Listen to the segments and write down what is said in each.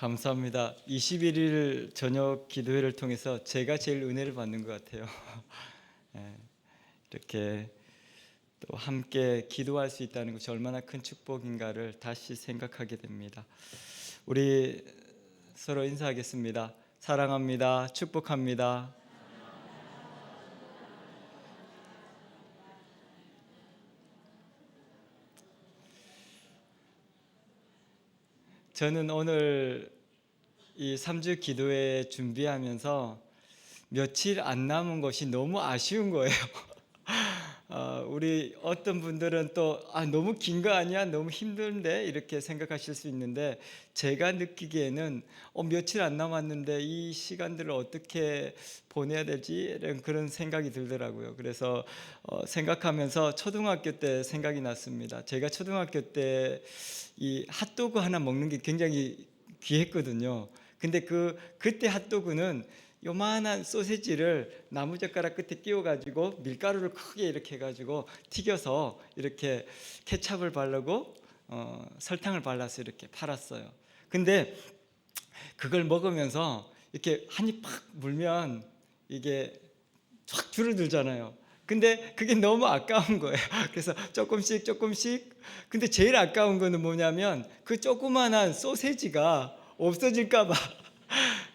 감사합니다. 21일 저녁 기도회를 통해서 제가 제일 은혜를 받는 것 같아요. 예, 이렇게 또 함께 기도할 수 있다는 것이 얼마나 큰 축복인가를 다시 생각하게 됩니다. 우리 서로 인사하겠습니다. 사랑합니다. 축복합니다. 저는 오늘 이 3주 기도회 준비하면서 며칠 안 남은 것이 너무 아쉬운 거예요. 어, 우리 어떤 분들은 또 아, 너무 긴 거 아니야? 너무 힘든데 이렇게 생각하실 수 있는데 제가 느끼기에는 어, 며칠 안 남았는데 이 시간들을 어떻게 보내야 되지? 이런 그런 생각이 들더라고요. 그래서 어, 생각하면서 초등학교 때 생각이 났습니다. 제가 초등학교 때 이 핫도그 하나 먹는 게 굉장히 귀했거든요. 근데 그 그때 핫도그는 요만한 소세지를 나무젓가락 끝에 끼워 가지고 밀가루를 크게 이렇게 해 가지고 튀겨서 이렇게 케찹을 바르고 어, 설탕을 발라서 이렇게 팔았어요. 근데 그걸 먹으면서 이렇게 한입 팍 물면 이게 확 줄어들잖아요. 근데 그게 너무 아까운 거예요. 그래서 조금씩 조금씩. 근데 제일 아까운 거는 뭐냐면 그 조그만한 소세지가 없어질까봐.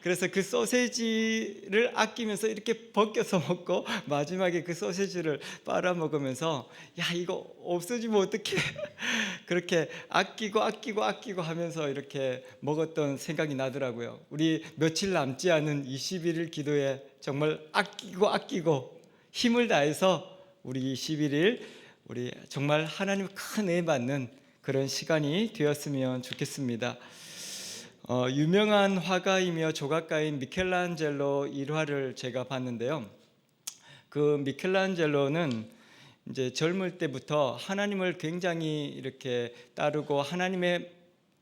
그래서 그 소세지를 아끼면서 이렇게 벗겨서 먹고 마지막에 그 소세지를 빨아 먹으면서 야 이거 없어지면 어떡해 그렇게 아끼고 아끼고 아끼고 하면서 이렇게 먹었던 생각이 나더라고요 우리 며칠 남지 않은 21일 기도에 정말 아끼고 아끼고 힘을 다해서 우리 21일 우리 정말 하나님 큰 은혜 받는 그런 시간이 되었으면 좋겠습니다. 어, 유명한 화가이며 조각가인 미켈란젤로 일화를 제가 봤는데요. 그 미켈란젤로는 이제 젊을 때부터 하나님을 굉장히 이렇게 따르고 하나님의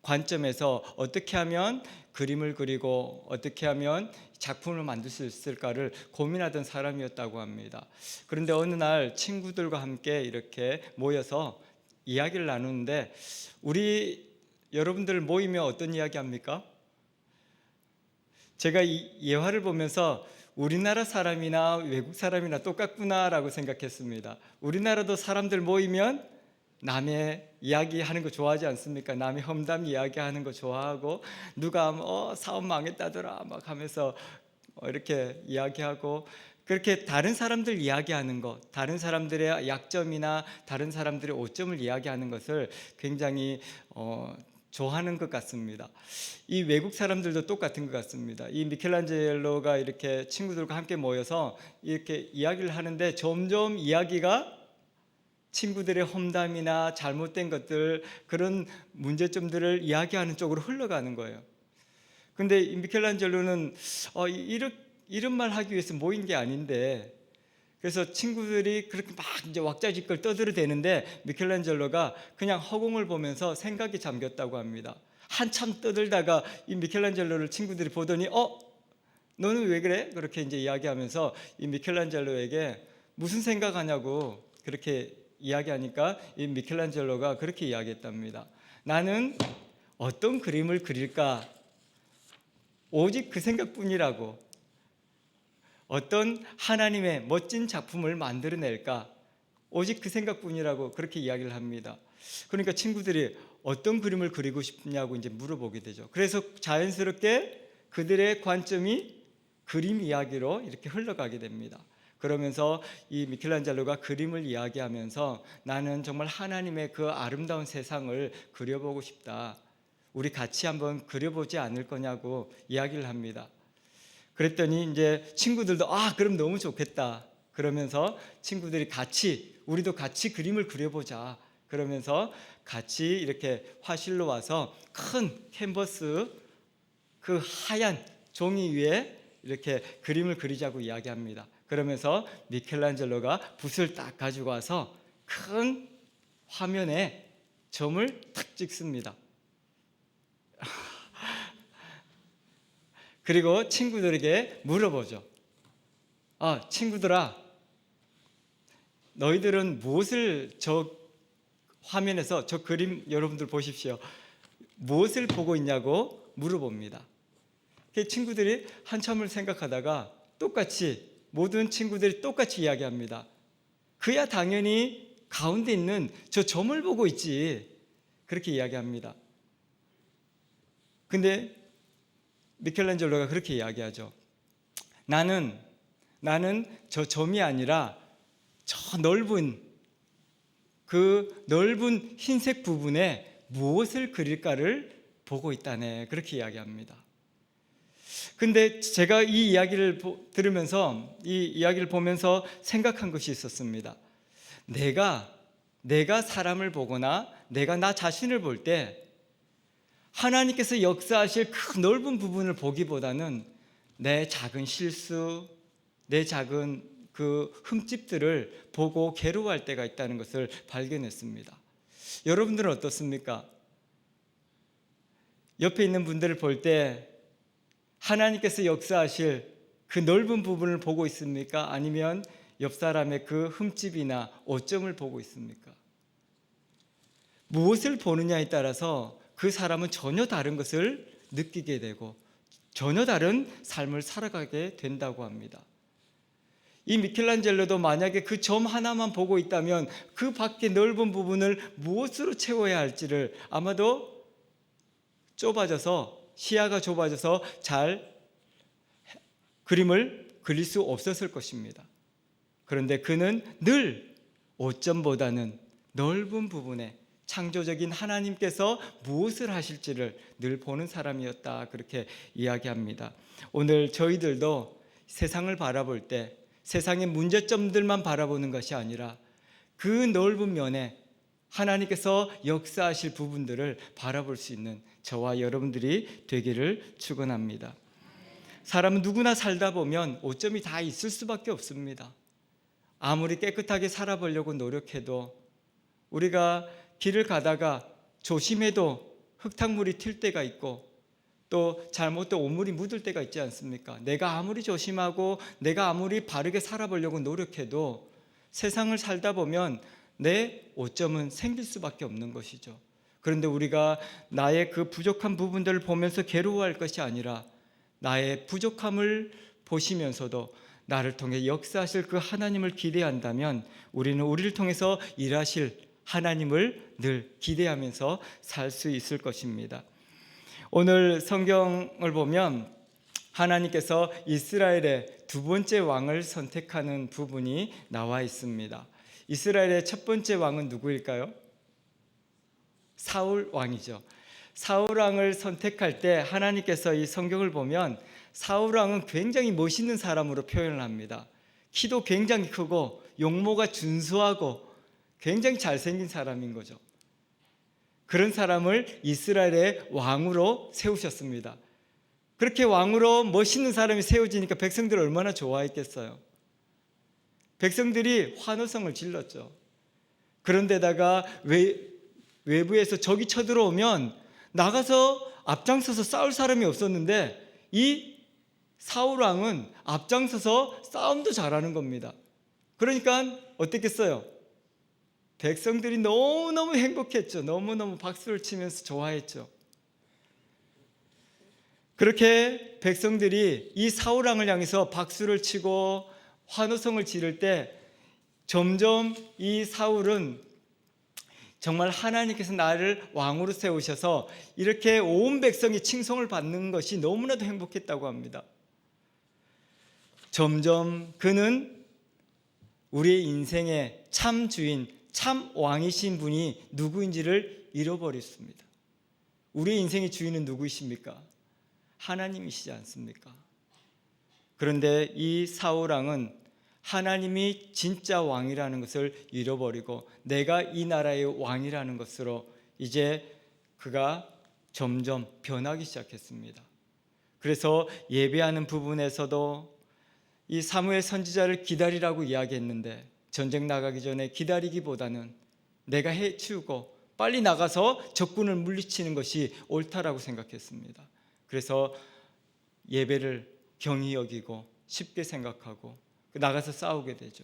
관점에서 어떻게 하면 그림을 그리고 어떻게 하면 작품을 만들 수 있을까를 고민하던 사람이었다고 합니다. 그런데 어느 날 친구들과 함께 이렇게 모여서 이야기를 나누는데 우리 여러분들 모이면 어떤 이야기 합니까? 제가 이 예화를 보면서 우리나라 사람이나 외국 사람이나 똑같구나라고 생각했습니다. 우리나라도 사람들 모이면 남의 이야기하는 거 좋아하지 않습니까? 남의 험담 이야기하는 거 좋아하고 누가 어 사업 망했다더라 막 하면서 어, 이렇게 이야기하고 그렇게 다른 사람들 이야기하는 것, 다른 사람들의 약점이나 다른 사람들의 오점을 이야기하는 것을 굉장히 어, 좋아하는 것 같습니다. 이 외국 사람들도 똑같은 것 같습니다. 이 미켈란젤로가 이렇게 친구들과 함께 모여서 이렇게 이야기를 하는데 점점 이야기가 친구들의 험담이나 잘못된 것들 그런 문제점들을 이야기하는 쪽으로 흘러가는 거예요. 근데 이 미켈란젤로는 어, 이런 이런 말 하기 위해서 모인 게 아닌데 그래서 친구들이 그렇게 막 이제 왁자지껄 떠들어대는데 미켈란젤로가 그냥 허공을 보면서 생각이 잠겼다고 합니다. 한참 떠들다가 이 미켈란젤로를 친구들이 보더니 어 너는 왜 그래? 그렇게 이제 이야기하면서 이 미켈란젤로에게 무슨 생각하냐고 그렇게 이야기하니까 이 미켈란젤로가 그렇게 이야기했답니다. 나는 어떤 그림을 그릴까? 오직 그 생각뿐이라고. 어떤 하나님의 멋진 작품을 만들어낼까? 오직 그 생각뿐이라고 그렇게 이야기를 합니다. 그러니까 친구들이 어떤 그림을 그리고 싶냐고 이제 물어보게 되죠. 그래서 자연스럽게 그들의 관점이 그림 이야기로 이렇게 흘러가게 됩니다. 그러면서 이 미켈란젤로가 그림을 이야기하면서 나는 정말 하나님의 그 아름다운 세상을 그려보고 싶다. 우리 같이 한번 그려보지 않을 거냐고 이야기를 합니다. 그랬더니 이제 친구들도 아, 그럼 너무 좋겠다. 그러면서 친구들이 같이 우리도 같이 그림을 그려보자. 그러면서 같이 이렇게 화실로 와서 큰 캔버스 그 하얀 종이 위에 이렇게 그림을 그리자고 이야기합니다. 그러면서 미켈란젤로가 붓을 딱 가지고 와서 큰 화면에 점을 탁 찍습니다. 그리고 친구들에게 물어보죠. 아, 친구들아, 너희들은 무엇을 저 화면에서 저 그림 여러분들 보십시오. 무엇을 보고 있냐고 물어봅니다. 그 친구들이 한참을 생각하다가 똑같이 모든 친구들이 똑같이 이야기합니다. 그야 당연히 가운데 있는 저 점을 보고 있지. 그렇게 이야기합니다. 근데 미켈란젤로가 그렇게 이야기하죠. 나는 나는 저 점이 아니라 저 넓은 그 넓은 흰색 부분에 무엇을 그릴까를 보고 있다네. 그렇게 이야기합니다. 근데 제가 이 이야기를 보- 들으면서 이 이야기를 보면서 생각한 것이 있었습니다. 내가 내가 사람을 보거나 내가 나 자신을 볼 때 하나님께서 역사하실 그 넓은 부분을 보기보다는 내 작은 실수, 내 작은 그 흠집들을 보고 괴로워할 때가 있다는 것을 발견했습니다. 여러분들은 어떻습니까? 옆에 있는 분들을 볼 때 하나님께서 역사하실 그 넓은 부분을 보고 있습니까? 아니면 옆 사람의 그 흠집이나 오점을 보고 있습니까? 무엇을 보느냐에 따라서 그 사람은 전혀 다른 것을 느끼게 되고 전혀 다른 삶을 살아가게 된다고 합니다. 이 미켈란젤로도 만약에 그 점 하나만 보고 있다면 그 밖에 넓은 부분을 무엇으로 채워야 할지를 아마도 좁아져서 시야가 좁아져서 잘 그림을 그릴 수 없었을 것입니다. 그런데 그는 늘 5점보다는 넓은 부분에 창조적인 하나님께서 무엇을 하실지를 늘 보는 사람이었다. 그렇게 이야기합니다. 오늘 저희들도 세상을 바라볼 때 세상의 문제점들만 바라보는 것이 아니라 그 넓은 면에 하나님께서 역사하실 부분들을 바라볼 수 있는 저와 여러분들이 되기를 축원합니다. 사람은 누구나 살다 보면 오점이 다 있을 수밖에 없습니다. 아무리 깨끗하게 살아보려고 노력해도 우리가 길을 가다가 조심해도 흙탕물이 튈 때가 있고 또 잘못된 오물이 묻을 때가 있지 않습니까? 내가 아무리 조심하고 내가 아무리 바르게 살아보려고 노력해도 세상을 살다 보면 내 오점은 생길 수밖에 없는 것이죠. 그런데 우리가 나의 그 부족한 부분들을 보면서 괴로워할 것이 아니라 나의 부족함을 보시면서도 나를 통해 역사하실 그 하나님을 기대한다면 우리는 우리를 통해서 일하실 하나님을 늘 기대하면서 살 수 있을 것입니다. 오늘 성경을 보면 하나님께서 이스라엘의 두 번째 왕을 선택하는 부분이 나와 있습니다. 이스라엘의 첫 번째 왕은 누구일까요? 사울 왕이죠. 사울 왕을 선택할 때 하나님께서 이 성경을 보면 사울 왕은 굉장히 멋있는 사람으로 표현을 합니다. 키도 굉장히 크고 용모가 준수하고 굉장히 잘생긴 사람인 거죠. 그런 사람을 이스라엘의 왕으로 세우셨습니다. 그렇게 왕으로 멋있는 사람이 세워지니까 백성들 얼마나 좋아했겠어요. 백성들이 환호성을 질렀죠. 그런데다가 외, 외부에서 적이 쳐들어오면 나가서 앞장서서 싸울 사람이 없었는데 이 사울 왕은 앞장서서 싸움도 잘하는 겁니다. 그러니까 어땠겠어요? 백성들이 너무너무 행복했죠. 너무너무 박수를 치면서 좋아했죠. 그렇게 백성들이 이 사울 왕을 향해서 박수를 치고 환호성을 지를 때 점점 이 사울은 정말 하나님께서 나를 왕으로 세우셔서 이렇게 온 백성이 칭송을 받는 것이 너무나도 행복했다고 합니다. 점점 그는 우리의 인생의 참 주인, 참 왕이신 분이 누구인지를 잃어버렸습니다. 우리의 인생의 주인은 누구이십니까? 하나님이시지 않습니까? 그런데 이 사울왕은 하나님이 진짜 왕이라는 것을 잃어버리고 내가 이 나라의 왕이라는 것으로 이제 그가 점점 변하기 시작했습니다. 그래서 예배하는 부분에서도 이 사무엘 선지자를 기다리라고 이야기했는데 전쟁 나가기 전에 기다리기보다는 내가 해치우고 빨리 나가서 적군을 물리치는 것이 옳다라고 생각했습니다. 그래서 예배를 경히 여기고 쉽게 생각하고 나가서 싸우게 되죠.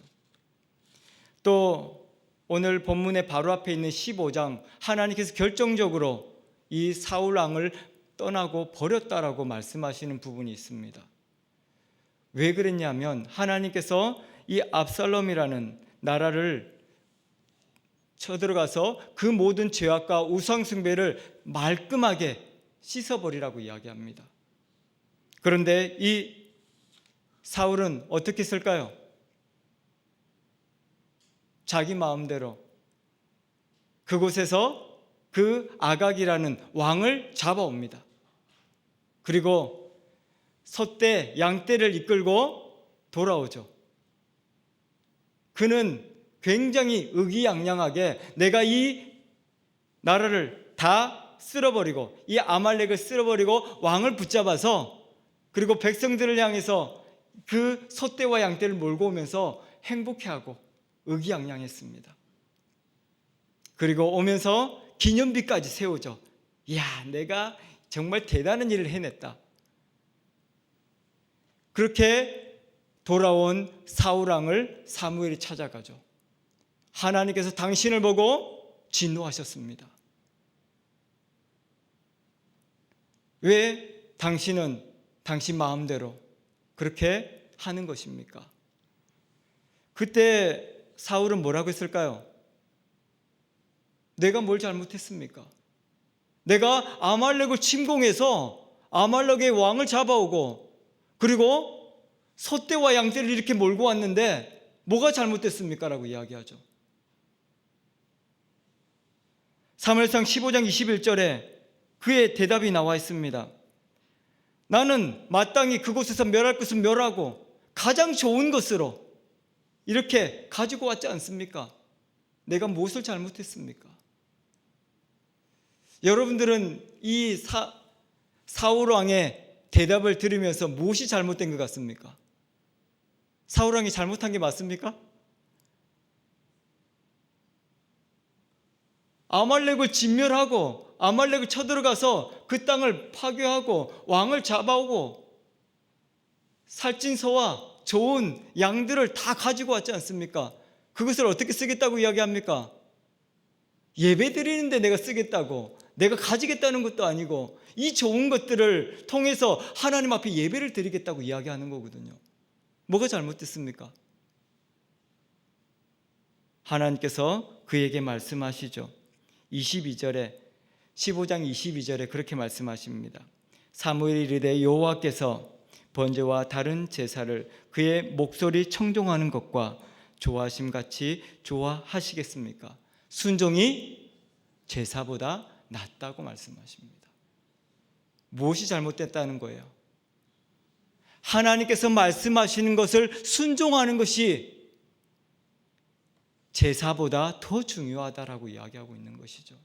또 오늘 본문의 바로 앞에 있는 15장 하나님께서 결정적으로 이 사울 왕을 떠나고 버렸다라고 말씀하시는 부분이 있습니다. 왜 그랬냐면 하나님께서 이 압살롬이라는 나라를 쳐들어가서 그 모든 죄악과 우상숭배를 말끔하게 씻어버리라고 이야기합니다. 그런데 이 사울은 어떻게 했을까요? 자기 마음대로 그곳에서 그 아각이라는 왕을 잡아옵니다. 그리고 소떼, 양떼를 이끌고 돌아오죠. 그는 굉장히 의기양양하게 내가 이 나라를 다 쓸어버리고 이 아말렉을 쓸어버리고 왕을 붙잡아서 그리고 백성들을 향해서 그 소떼와 양떼를 몰고 오면서 행복해하고 의기양양했습니다. 그리고 오면서 기념비까지 세우죠. 야, 내가 정말 대단한 일을 해냈다. 그렇게 돌아온 사울왕을 사무엘이 찾아가죠. 하나님께서 당신을 보고 진노하셨습니다. 왜 당신은 당신 마음대로 그렇게 하는 것입니까? 그때 사울은 뭐라고 했을까요? 내가 뭘 잘못했습니까? 내가 아말렉을 침공해서 아말렉의 왕을 잡아오고 그리고 소떼와 양떼를 이렇게 몰고 왔는데 뭐가 잘못됐습니까? 라고 이야기하죠. 사무엘상 15장 21절에 그의 대답이 나와 있습니다. 나는 마땅히 그곳에서 멸할 것은 멸하고 가장 좋은 것으로 이렇게 가지고 왔지 않습니까? 내가 무엇을 잘못했습니까? 여러분들은 이 사, 사울 왕의 대답을 들으면서 무엇이 잘못된 것 같습니까? 사울 왕이 잘못한 게 맞습니까? 아말렉을 진멸하고 아말렉을 쳐들어가서 그 땅을 파괴하고 왕을 잡아오고 살찐 소와 좋은 양들을 다 가지고 왔지 않습니까? 그것을 어떻게 쓰겠다고 이야기합니까? 예배 드리는데 내가 쓰겠다고 내가 가지겠다는 것도 아니고 이 좋은 것들을 통해서 하나님 앞에 예배를 드리겠다고 이야기하는 거거든요. 뭐가 잘못됐습니까? 하나님께서 그에게 말씀하시죠. 22절에 15장 22절에 그렇게 말씀하십니다. 사무엘이 이르되 여호와께서 번제와 다른 제사를 그의 목소리 청종하는 것과 좋아하심 같이 좋아하시겠습니까? 순종이 제사보다 낫다고 말씀하십니다. 무엇이 잘못됐다는 거예요? 하나님께서 말씀하시는 것을 순종하는 것이 제사보다 더 중요하다라고 이야기하고 있는 것이죠.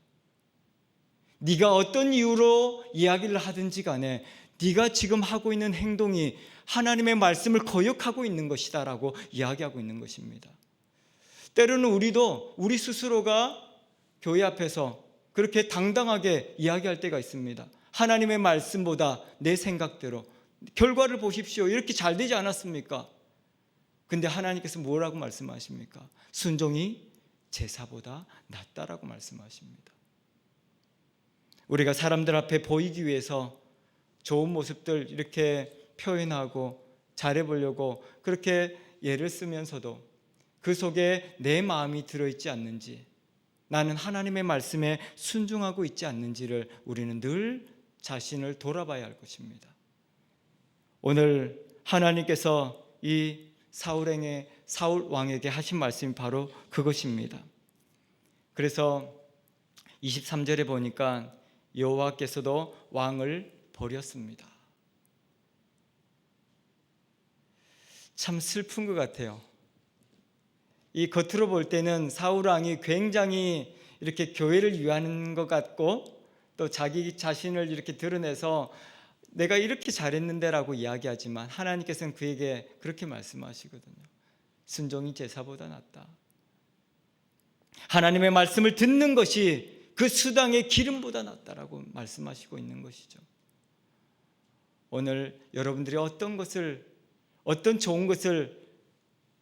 네가 어떤 이유로 이야기를 하든지 간에 네가 지금 하고 있는 행동이 하나님의 말씀을 거역하고 있는 것이다라고 이야기하고 있는 것입니다. 때로는 우리도 우리 스스로가 교회 앞에서 그렇게 당당하게 이야기할 때가 있습니다. 하나님의 말씀보다 내 생각대로 결과를 보십시오. 이렇게 잘 되지 않았습니까? 근데 하나님께서 뭐라고 말씀하십니까? 순종이 제사보다 낫다라고 말씀하십니다. 우리가 사람들 앞에 보이기 위해서 좋은 모습들 이렇게 표현하고 잘해보려고 그렇게 예를 쓰면서도 그 속에 내 마음이 들어있지 않는지 나는 하나님의 말씀에 순종하고 있지 않는지를 우리는 늘 자신을 돌아봐야 할 것입니다. 오늘 하나님께서 이 사울행의 사울 왕에게 하신 말씀이 바로 그것입니다. 그래서 23절에 보니까 여호와께서도 왕을 버렸습니다. 참 슬픈 것 같아요. 이 겉으로 볼 때는 사울 왕이 굉장히 이렇게 교회를 위하는 것 같고 또 자기 자신을 이렇게 드러내서 내가 이렇게 잘했는데라고 이야기하지만 하나님께서는 그에게 그렇게 말씀하시거든요. 순종이 제사보다 낫다. 하나님의 말씀을 듣는 것이 그 수당의 기름보다 낫다라고 말씀하시고 있는 것이죠. 오늘 여러분들이 어떤 것을 어떤 좋은 것을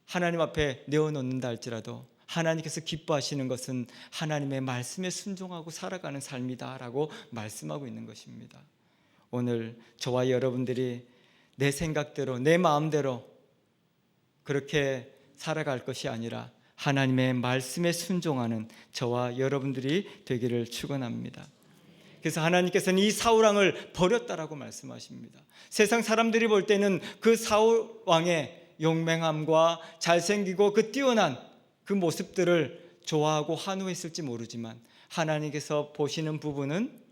하나님 앞에 내어놓는다 할지라도 하나님께서 기뻐하시는 것은 하나님의 말씀에 순종하고 살아가는 삶이다라고 말씀하고 있는 것입니다. 오늘 저와 여러분들이 내 생각대로 내 마음대로 그렇게 살아갈 것이 아니라 하나님의 말씀에 순종하는 저와 여러분들이 되기를 축원합니다. 그래서 하나님께서는 이 사울 왕을 버렸다라고 말씀하십니다. 세상 사람들이 볼 때는 그 사울 왕의 용맹함과 잘생기고 그 뛰어난 그 모습들을 좋아하고 환호했을지 모르지만 하나님께서 보시는 부분은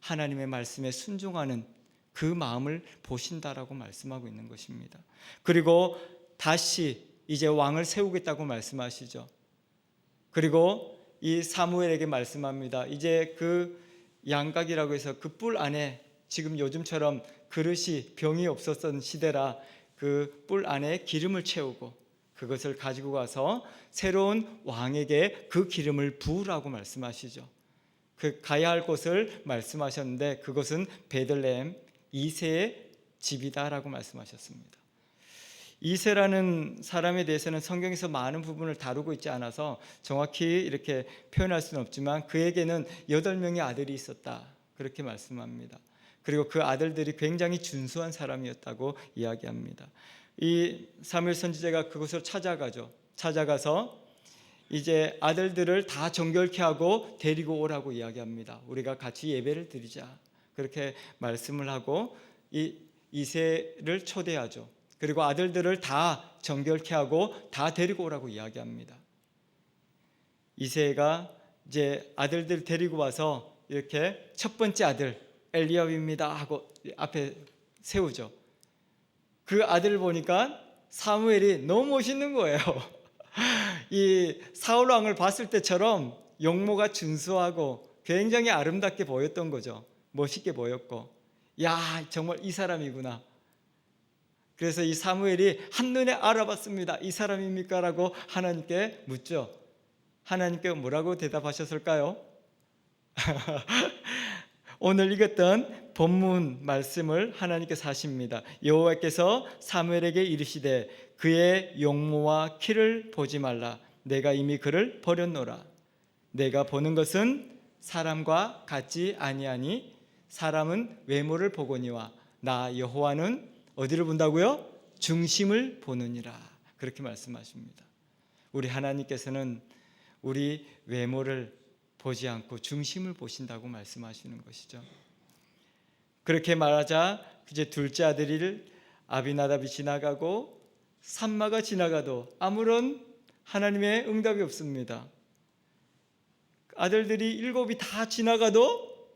하나님의 말씀에 순종하는 그 마음을 보신다라고 말씀하고 있는 것입니다. 그리고 다시 이제 왕을 세우겠다고 말씀하시죠. 그리고 이 사무엘에게 말씀합니다. 이제 그 양각이라고 해서 그 뿔 안에 지금 요즘처럼 그릇이 병이 없었던 시대라 그 뿔 안에 기름을 채우고 그것을 가지고 가서 새로운 왕에게 그 기름을 부으라고 말씀하시죠. 그 가야 할 곳을 말씀하셨는데 그것은 베들레헴 이세의 집이다라고 말씀하셨습니다. 이세라는 사람에 대해서는 성경에서 많은 부분을 다루고 있지 않아서 정확히 이렇게 표현할 수는 없지만 그에게는 여덟 명의 아들이 있었다 그렇게 말씀합니다. 그리고 그 아들들이 굉장히 준수한 사람이었다고 이야기합니다. 이 사무엘 선지자가 그곳을 찾아가죠. 찾아가서 이제 아들들을 다 정결케 하고 데리고 오라고 이야기합니다. 우리가 같이 예배를 드리자. 그렇게 말씀을 하고 이 이세를 초대하죠. 그리고 아들들을 다 정결케 하고 다 데리고 오라고 이야기합니다. 이세가 이제 아들들 데리고 와서 이렇게 첫 번째 아들 엘리압입니다 하고 앞에 세우죠. 그 아들을 보니까 사무엘이 너무 멋있는 거예요. 이 사울 왕을 봤을 때처럼 용모가 준수하고 굉장히 아름답게 보였던 거죠. 멋있게 보였고, 야 정말 이 사람이구나. 그래서 이 사무엘이 한눈에 알아봤습니다. 이 사람입니까라고 하나님께 묻죠. 하나님께 뭐라고 대답하셨을까요? 오늘 읽었던 본문 말씀을 하나님께서 하십니다. 여호와께서 사무엘에게 이르시되 그의 용모와 키를 보지 말라. 내가 이미 그를 버렸노라. 내가 보는 것은 사람과 같지 아니하니 사람은 외모를 보거니와 나 여호와는 어디를 본다고요? 중심을 보느니라. 그렇게 말씀하십니다. 우리 하나님께서는 우리 외모를 보지 않고 중심을 보신다고 말씀하시는 것이죠. 그렇게 말하자 이제 둘째 아들이 아비나답이 지나가고 산마가 지나가도 아무런 하나님의 응답이 없습니다. 아들들이 일곱이 다 지나가도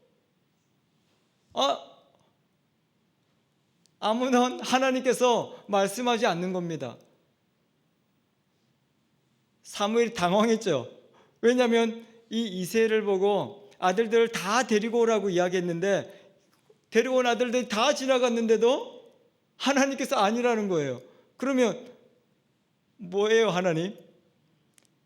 아 아무런 하나님께서 말씀하지 않는 겁니다. 사무엘이 당황했죠. 왜냐하면 이 이세를 보고 아들들을 다 데리고 오라고 이야기했는데 데리고 온 아들들이 다 지나갔는데도 하나님께서 아니라는 거예요. 그러면 뭐예요, 하나님?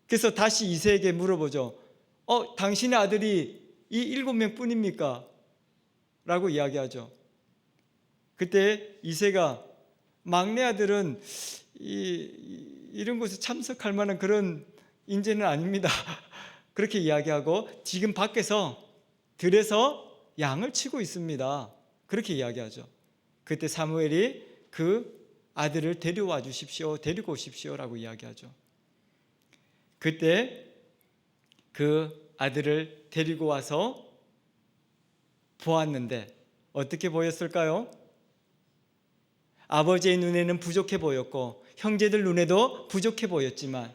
그래서 다시 이세에게 물어보죠. 어, 당신의 아들이 이 일곱 명 뿐입니까? 라고 이야기하죠. 그때 이세가 막내 아들은 이, 이런 곳에 참석할 만한 그런 인재는 아닙니다. 그렇게 이야기하고 지금 밖에서 들에서 양을 치고 있습니다. 그렇게 이야기하죠. 그때 사무엘이 그 아들을 데려와 주십시오. 데리고 오십시오라고 이야기하죠. 그때 그 아들을 데리고 와서 보았는데 어떻게 보였을까요? 아버지의 눈에는 부족해 보였고 형제들 눈에도 부족해 보였지만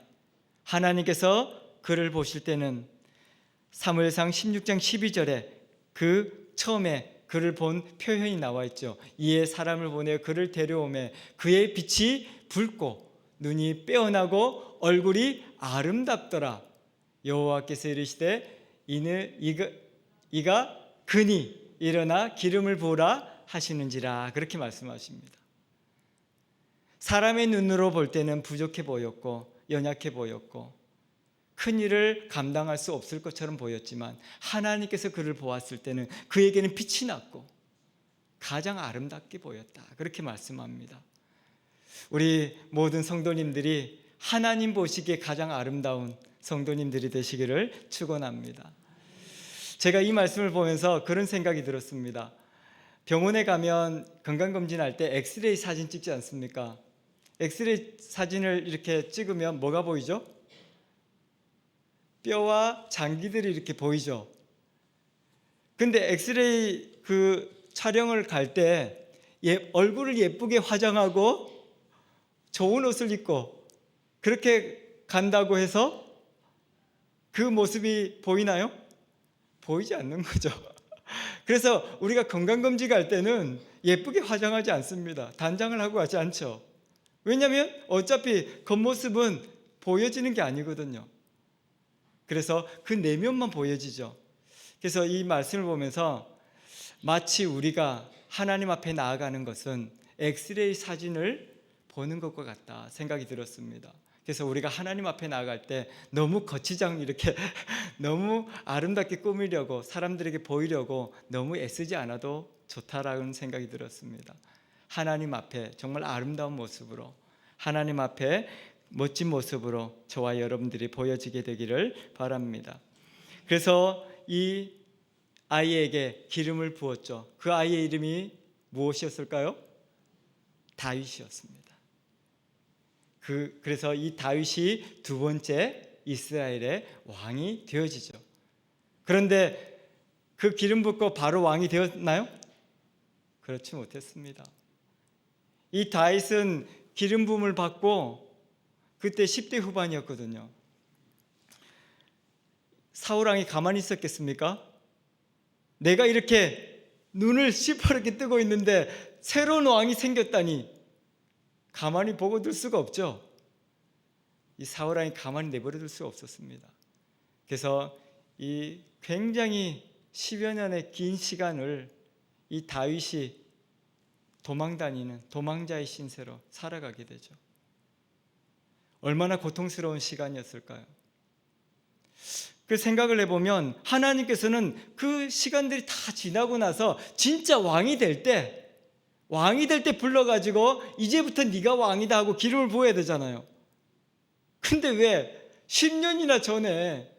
하나님께서 그를 보실 때는 사무엘상 16장 12절에 그 처음에 그를 본 표현이 나와 있죠. 이에 사람을 보내 그를 데려오매 그의 빛이 붉고 눈이 빼어나고 얼굴이 아름답더라. 여호와께서 이르시되 이는 이가, 이가 그니 일어나 기름을 부으라 하시는지라 그렇게 말씀하십니다. 사람의 눈으로 볼 때는 부족해 보였고 연약해 보였고 큰 일을 감당할 수 없을 것처럼 보였지만 하나님께서 그를 보았을 때는 그에게는 빛이 났고 가장 아름답게 보였다. 그렇게 말씀합니다. 우리 모든 성도님들이 하나님 보시기에 가장 아름다운 성도님들이 되시기를 축원합니다. 제가 이 말씀을 보면서 그런 생각이 들었습니다. 병원에 가면 건강검진 할 때 엑스레이 사진 찍지 않습니까? 엑스레이 사진을 이렇게 찍으면 뭐가 보이죠? 뼈와 장기들이 이렇게 보이죠. 근데 엑스레이 그 촬영을 갈때 예, 얼굴을 예쁘게 화장하고 좋은 옷을 입고 그렇게 간다고 해서 그 모습이 보이나요? 보이지 않는 거죠. 그래서 우리가 건강검진 갈 때는 예쁘게 화장하지 않습니다. 단장을 하고 가지 않죠. 왜냐하면 어차피 겉모습은 보여지는 게 아니거든요. 그래서 그 내면만 보여지죠. 그래서 이 말씀을 보면서 마치 우리가 하나님 앞에 나아가는 것은 엑스레이 사진을 보는 것과 같다 생각이 들었습니다. 그래서 우리가 하나님 앞에 나아갈 때 너무 거치장 이렇게 너무 아름답게 꾸미려고 사람들에게 보이려고 너무 애쓰지 않아도 좋다라는 생각이 들었습니다. 하나님 앞에 정말 아름다운 모습으로 하나님 앞에 멋진 모습으로 저와 여러분들이 보여지게 되기를 바랍니다. 그래서 이 아이에게 기름을 부었죠. 그 아이의 이름이 무엇이었을까요? 다윗이었습니다. 그 그래서 이 다윗이 두 번째 이스라엘의 왕이 되어지죠. 그런데 그 기름 붓고 바로 왕이 되었나요? 그렇지 못했습니다. 이 다윗은 기름 부음을 받고 그때 10대 후반이었거든요. 사울 왕이 가만히 있었겠습니까? 내가 이렇게 눈을 시퍼렇게 뜨고 있는데 새로운 왕이 생겼다니 가만히 보고 둘 수가 없죠. 이 사울 왕이 가만히 내버려 둘 수가 없었습니다. 그래서 이 굉장히 10여 년의 긴 시간을 이 다윗이 도망 다니는 도망자의 신세로 살아가게 되죠. 얼마나 고통스러운 시간이었을까요? 그 생각을 해보면 하나님께서는 그 시간들이 다 지나고 나서 진짜 왕이 될 때 왕이 될 때 불러가지고 이제부터 네가 왕이다 하고 기름을 부어야 되잖아요. 근데 왜 10년이나 전에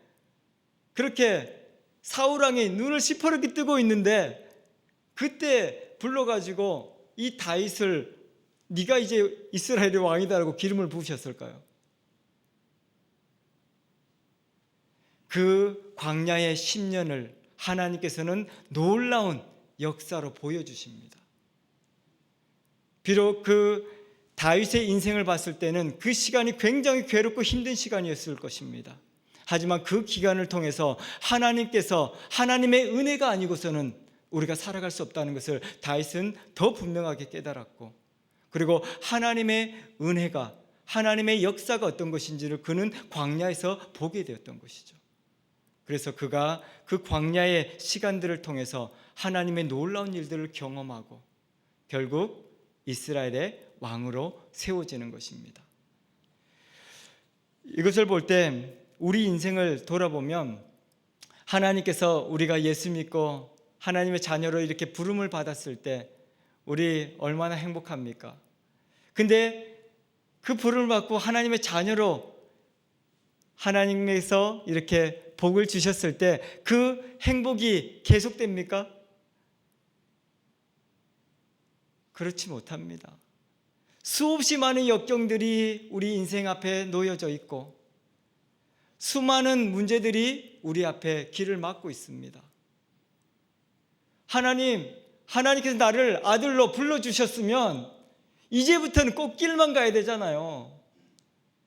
그렇게 사울왕이 눈을 시퍼렇게 뜨고 있는데 그때 불러가지고 이 다윗을 네가 이제 이스라엘의 왕이다라고 기름을 부으셨을까요? 그 광야의 10년을 하나님께서는 놀라운 역사로 보여주십니다. 비록 그 다윗의 인생을 봤을 때는 그 시간이 굉장히 괴롭고 힘든 시간이었을 것입니다. 하지만 그 기간을 통해서 하나님께서 하나님의 은혜가 아니고서는 우리가 살아갈 수 없다는 것을 다윗은 더 분명하게 깨달았고 그리고 하나님의 은혜가 하나님의 역사가 어떤 것인지를 그는 광야에서 보게 되었던 것이죠. 그래서 그가 그 광야의 시간들을 통해서 하나님의 놀라운 일들을 경험하고 결국 이스라엘의 왕으로 세워지는 것입니다. 이것을 볼 때 우리 인생을 돌아보면 하나님께서 우리가 예수 믿고 하나님의 자녀로 이렇게 부름을 받았을 때 우리 얼마나 행복합니까? 근데 그 부름을 받고 하나님의 자녀로 하나님에서 이렇게 복을 주셨을 때 그 행복이 계속됩니까? 그렇지 못합니다. 수없이 많은 역경들이 우리 인생 앞에 놓여져 있고 수많은 문제들이 우리 앞에 길을 막고 있습니다. 하나님, 하나님께서 나를 아들로 불러주셨으면 이제부터는 꼭 길만 가야 되잖아요.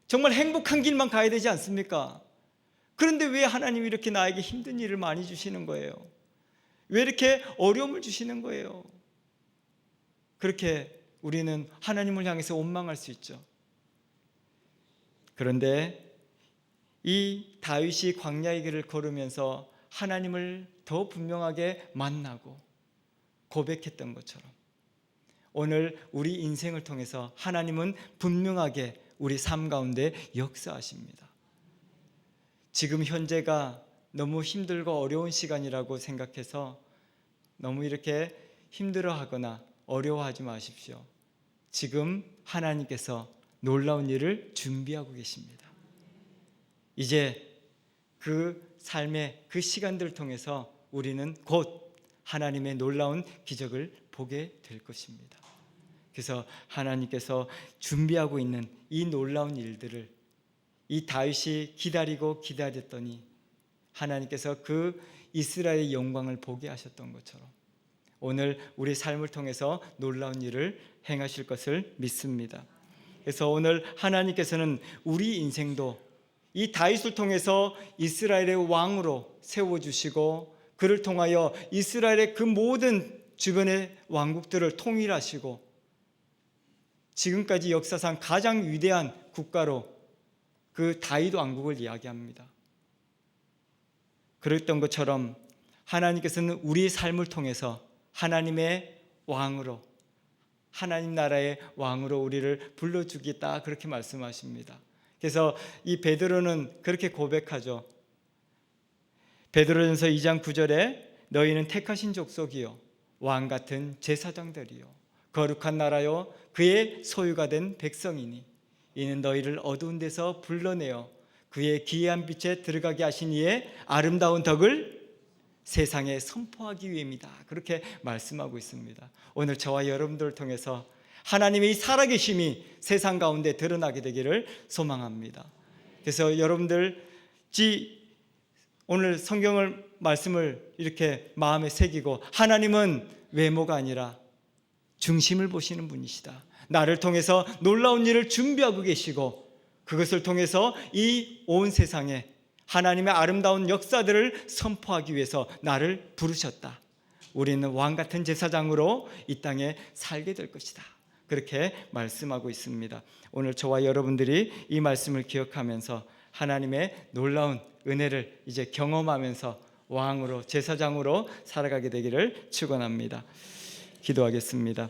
정말 행복한 길만 가야 되지 않습니까? 그런데 왜 하나님이 이렇게 나에게 힘든 일을 많이 주시는 거예요? 왜 이렇게 어려움을 주시는 거예요? 그렇게 우리는 하나님을 향해서 원망할 수 있죠. 그런데 이 다윗이 광야의 길을 걸으면서 하나님을 더 분명하게 만나고 고백했던 것처럼 오늘 우리 인생을 통해서 하나님은 분명하게 우리 삶 가운데 역사하십니다. 지금 현재가 너무 힘들고 어려운 시간이라고 생각해서 너무 이렇게 힘들어하거나 어려워하지 마십시오. 지금 하나님께서 놀라운 일을 준비하고 계십니다. 이제 그 삶의 그 시간들을 통해서 우리는 곧 하나님의 놀라운 기적을 보게 될 것입니다. 그래서 하나님께서 준비하고 있는 이 놀라운 일들을 이 다윗이 기다리고 기다렸더니 하나님께서 그 이스라엘의 영광을 보게 하셨던 것처럼 오늘 우리 삶을 통해서 놀라운 일을 행하실 것을 믿습니다. 그래서 오늘 하나님께서는 우리 인생도 이 다윗을 통해서 이스라엘의 왕으로 세워 주시고 그를 통하여 이스라엘의 그 모든 주변의 왕국들을 통일하시고 지금까지 역사상 가장 위대한 국가로 그 다윗 왕국을 이야기합니다. 그랬던 것처럼 하나님께서는 우리의 삶을 통해서 하나님의 왕으로 하나님 나라의 왕으로 우리를 불러주겠다 그렇게 말씀하십니다. 그래서 이 베드로는 그렇게 고백하죠. 베드로전서 2장 9절에 너희는 택하신 족속이요 왕 같은 제사장들이요 거룩한 나라요 그의 소유가 된 백성이니 이는 너희를 어두운 데서 불러내어 그의 기이한 빛에 들어가게 하신 이의 아름다운 덕을 세상에 선포하기 위함이다. 그렇게 말씀하고 있습니다. 오늘 저와 여러분들을 통해서 하나님의 이 살아계심이 세상 가운데 드러나게 되기를 소망합니다. 그래서 여러분들 지 오늘 성경을 말씀을 이렇게 마음에 새기고 하나님은 외모가 아니라 중심을 보시는 분이시다. 나를 통해서 놀라운 일을 준비하고 계시고 그것을 통해서 이 온 세상에 하나님의 아름다운 역사들을 선포하기 위해서 나를 부르셨다. 우리는 왕 같은 제사장으로 이 땅에 살게 될 것이다. 그렇게 말씀하고 있습니다. 오늘 저와 여러분들이 이 말씀을 기억하면서 하나님의 놀라운 은혜를 이제 경험하면서 왕으로 제사장으로 살아가게 되기를 축원합니다. 기도하겠습니다.